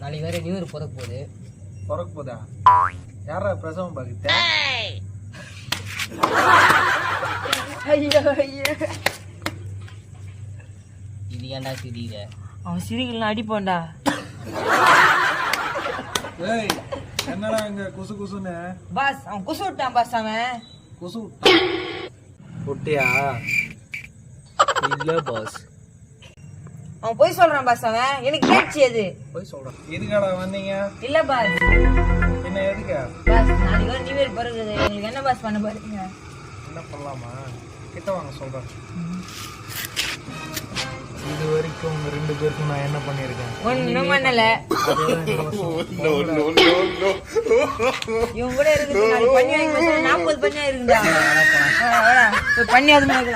நாளைக்கு வேற new year பிறக்க போகுது. பிறக்க போதா? யாரா பிரசவம் பாக்குத்த ஐயோ ஐயோ. இது ஏன்டா சிரிக்கிற? அவன் சிரிக்கலாம் அடிப்பான்டா ஏய் என்னடா இங்க குசு குசுன்னு? பாஸ் அவன் குசு விட்டான் பாஸ் அவன். குசு விட்டியா இல்ல பாஸ் அவன் போய் சொல்றான் பாஸ் அவன். எனக்கு கேட்டுச்சு அது போய் சொல்றேன். எதுக்காடா வந்தீங்க? இல்ல பாஸ். என்ன எதுக்கா? பாஸ் நாளைக்கு வர நியூ இயர் பிறகுது எங்களுக்கு என்ன பாஸ் பண்ண பாருங்க என்ன பண்ணலாமா? கிட்ட வாங்க சொல்றேன். இது வரைக்கும் உங்க ரெண்டு பேருக்கும் நான் என்ன பண்ணியிருக்கேன்? ஒண்ணும் பண்ணல. இவன் கூட இருக்குது நாளைக்கு பண்ணி வாங்கி நாற்பது பண்ணியா இருக்குடா பண்ணி அது மாதிரி